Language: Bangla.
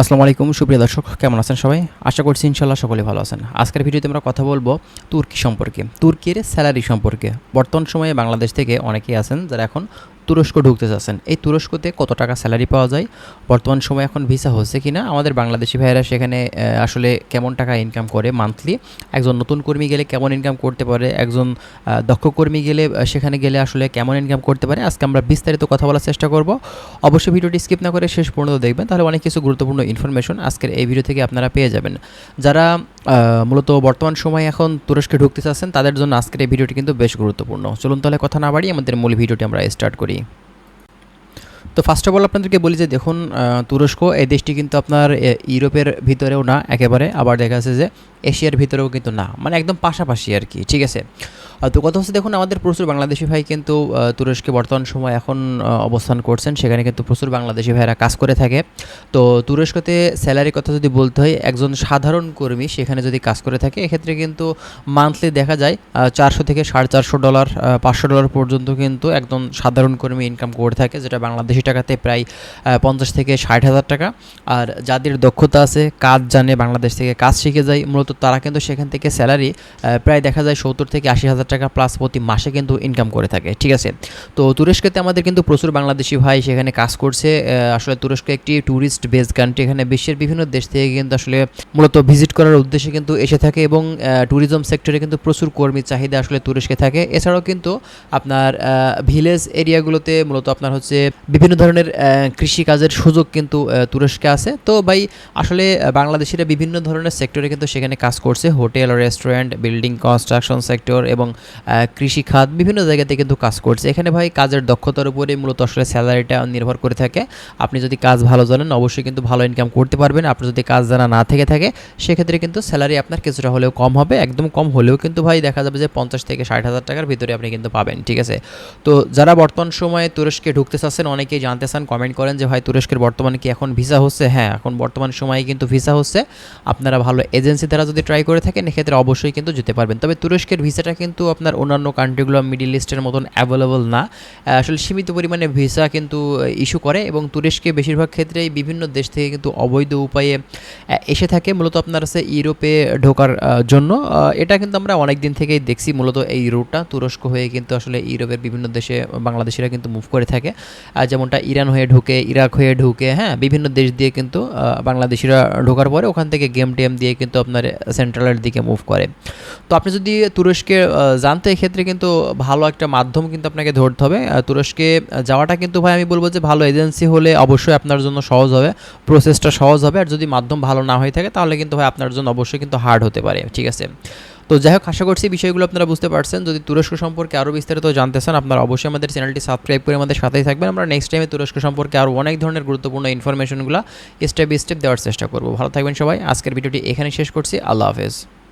আসসালামু আলাইকুম, সুপ্রিয় দর্শক, কেমন আছেন সবাই? আশা করছি ইনশাল্লাহ সকলে ভালো আছেন। আজকের ভিডিওতে আমরা কথা বলব তুর্কি সম্পর্কে, তুর্কির স্যালারি সম্পর্কে। বর্তমান সময়ে বাংলাদেশ থেকে অনেকেই আছেন যারা এখন তুরস্ক ঢুকতে চাচ্ছেন। এই তুরস্কতে কত টাকা স্যালারি পাওয়া যায়? বর্তমান সময়ে এখন ভিসা হচ্ছে কি না আমাদের বাংলাদেশি ভাইয়েরা সেখানে আসলে কেমন টাকা ইনকাম করে মান্থলি একজন নতুন কর্মী গেলে কেমন ইনকাম করতে পারে? একজন দক্ষ কর্মী গেলে সেখানে গেলে আসলে কেমন ইনকাম করতে পারে? আজকে আমরা বিস্তারিত কথা বলার চেষ্টা করব। অবশ্যই ভিডিওটি স্কিপ না করে শেষ পর্যন্ত দেখবেন। তাহলে অনেক কিছু গুরুত্বপূর্ণ ইনফরমেশন আজকের এই ভিডিও থেকে আপনারা পেয়ে যাবেন। যারা মূলত বর্তমান সময়ে এখন তুরস্কে ঢুকতে চাচ্ছেন, তাদের জন্য আজকের এই ভিডিওটি কিন্তু বেশ গুরুত্বপূর্ণ। চলুন তাহলে কথা না বাড়িয়ে আমাদের মূল ভিডিওটি আমরা স্টার্ট করি। তো ফার্স্ট অফ অল আপনাদেরকে বলি যে দেখুন তুরস্ক এই দেশটি কিন্তু আপনার ইউরোপের ভিতরেও না, একেবারে। আবার দেখা যাচ্ছে যে এশিয়ার ভিতরেও কিন্তু না। মানে একদম পাশাপাশি আর কি, ঠিক আছে? তো কথা হচ্ছে, দেখুন, আমাদের প্রচুর বাংলাদেশি ভাই কিন্তু তুরস্কে বর্তমান সময় এখন অবস্থান করছেন। সেখানে কিন্তু প্রচুর বাংলাদেশি ভাইরা কাজ করে থাকে। তো তুরস্কতে স্যালারির কথা যদি বলতে হয়, একজন সাধারণ কর্মী সেখানে যদি কাজ করে থাকে, এক্ষেত্রে কিন্তু মান্থলি দেখা যায় চারশো থেকে সাড়ে চারশো ডলার পাঁচশো ডলার পর্যন্ত কিন্তু একজন সাধারণ কর্মী ইনকাম করে থাকে, যেটা বাংলাদেশি টাকাতে প্রায় পঞ্চাশ থেকে ষাট হাজার টাকা। আর যাদের দক্ষতা আছে, কাজ জানে, বাংলাদেশ থেকে কাজ শিখে যায়, মূলত তারা কিন্তু সেখান থেকে স্যালারি প্রায় দেখা যায় সত্তর থেকে আশি হাজার টাকা প্লাস প্রতি মাসে কিন্তু ইনকাম করে থাকে, ঠিক আছে? তো তুরস্কতে আমাদের কিন্তু প্রচুর বাংলাদেশি ভাই সেখানে কাজ করছে আসলে তুরস্ক একটি ট্যুরিস্ট বেস কান্ট্রি এখানে বিশ্বের বিভিন্ন দেশ থেকে কিন্তু আসলে মূলত ভিজিট করার উদ্দেশ্যে কিন্তু এসে থাকে এবং ট্যুরিজম সেক্টরে কিন্তু প্রচুর কর্মী চাহিদা আসলে তুরস্কে থাকে। এছাড়াও কিন্তু আপনার ভিলেজ এরিয়াগুলোতে মূলত আপনার হচ্ছে বিভিন্ন ধরনের কৃষিকাজের সুযোগ কিন্তু তুরস্কে আছে। তো ভাই, আসলে বাংলাদেশিরা বিভিন্ন ধরনের সেক্টরে কিন্তু সেখানে কাজ করছে hotel restaurant building construction sector এবং আহ, কৃষি খাত বিভিন্ন জায়গাতে কিন্তু কাজ করছে। এখানে ভাই কাজের দক্ষতার উপরে মূলত আসলে স্যালারিটা নির্ভর করে থাকে। আপনি যদি কাজ ভালো জানেন অবশ্যই কিন্তু ভালো ইনকাম করতে পারবেন। আপনি যদি কাজ জানা না থেকে থাকে সেক্ষেত্রে কিন্তু স্যালারি আপনার কিছুটা হলেও কম হবে একদম কম হলেও কিন্তু ভাই দেখা যাবে যে পঞ্চাশ থেকে ষাট হাজার টাকার ভিতরে আপনি কিন্তু পাবেন ঠিক আছে? তো যারা বর্তমান সময়ে তুরস্কে ঢুকতে চাচ্ছেন অনেকেই জানতে চান কমেন্ট করেন যে ভাই তুরস্কের বর্তমানে কি এখন ভিসা হচ্ছে? হ্যাঁ এখন বর্তমান সময়ে কিন্তু ভিসা হচ্ছে। আপনারা ভালো এজেন্সি দ্বারা যদি ট্রাই করে থাকেন এক্ষেত্রে অবশ্যই কিন্তু যেতে পারবেন। তবে তুরস্কের ভিসাটা কিন্তু আপনার অন্যান্য কান্ট্রিগুলো মিডিল ইস্টের মতন অ্যাভেলেবল না। আসলে সীমিত পরিমাণে ভিসা কিন্তু ইস্যু করে এবং তুরস্কে বেশিরভাগ ক্ষেত্রেই বিভিন্ন দেশ থেকে কিন্তু অবৈধ উপায়ে এসে থাকে। মূলত আপনার আছে ইউরোপে ঢোকার জন্য। এটা কিন্তু আমরা অনেক দিন থেকেই দেখছি। মূলত এই রুটটা তুরস্ক হয়ে কিন্তু আসলে ইউরোপের বিভিন্ন দেশে, বাংলাদেশিরা কিন্তু মুভ করে থাকে। যেমনটা ইরান হয়ে ঢুকে, ইরাক হয়ে ঢুকে হ্যাঁ বিভিন্ন দেশ দিয়ে কিন্তু বাংলাদেশিরা ঢোকার পরে ওখান থেকে গেম টেম দিয়ে কিন্তু আপনার সেন্ট্রালের দিকে মুভ করে। তো আপনি যদি তুরস্কে যান এক্ষেত্রে কিন্তু ভালো একটা মাধ্যম কিন্তু আপনাকে ধরতে হবে। তুরস্কে যাওয়াটা কিন্তু ভাই আমি বলব যে ভালো এজেন্সি হলে অবশ্যই আপনার জন্য সহজ হবে প্রসেসটা সহজ হবে। আর যদি মাধ্যম ভালো না হয়ে থাকে তাহলে কিন্তু ভাই আপনার জন্য অবশ্যই কিন্তু হার্ড হতে পারে, ঠিক আছে? তো যাই হোক, আশা করছি বিষয়গুলো আপনারা বুঝতে পারছেন। যদি তুরস্ক সম্পর্কে আরও বিস্তারিত জানতে চান, আপনারা অবশ্যই আমাদের চ্যানেলটি সাবস্ক্রাইব করে আমাদের সাথেই থাকবেন। আমরা নেক্সট টাইমে তুরস্ক সম্পর্কে আরও অনেক ধরনের গুরুত্বপূর্ণ ইনফরমেশনগুলো স্টেপ বাই স্টেপ দেওয়ার চেষ্টা করব। ভালো থাকবেন সবাই। আজকের ভিডিওটি এখানে শেষ করছি। আল্লাহ হাফেজ।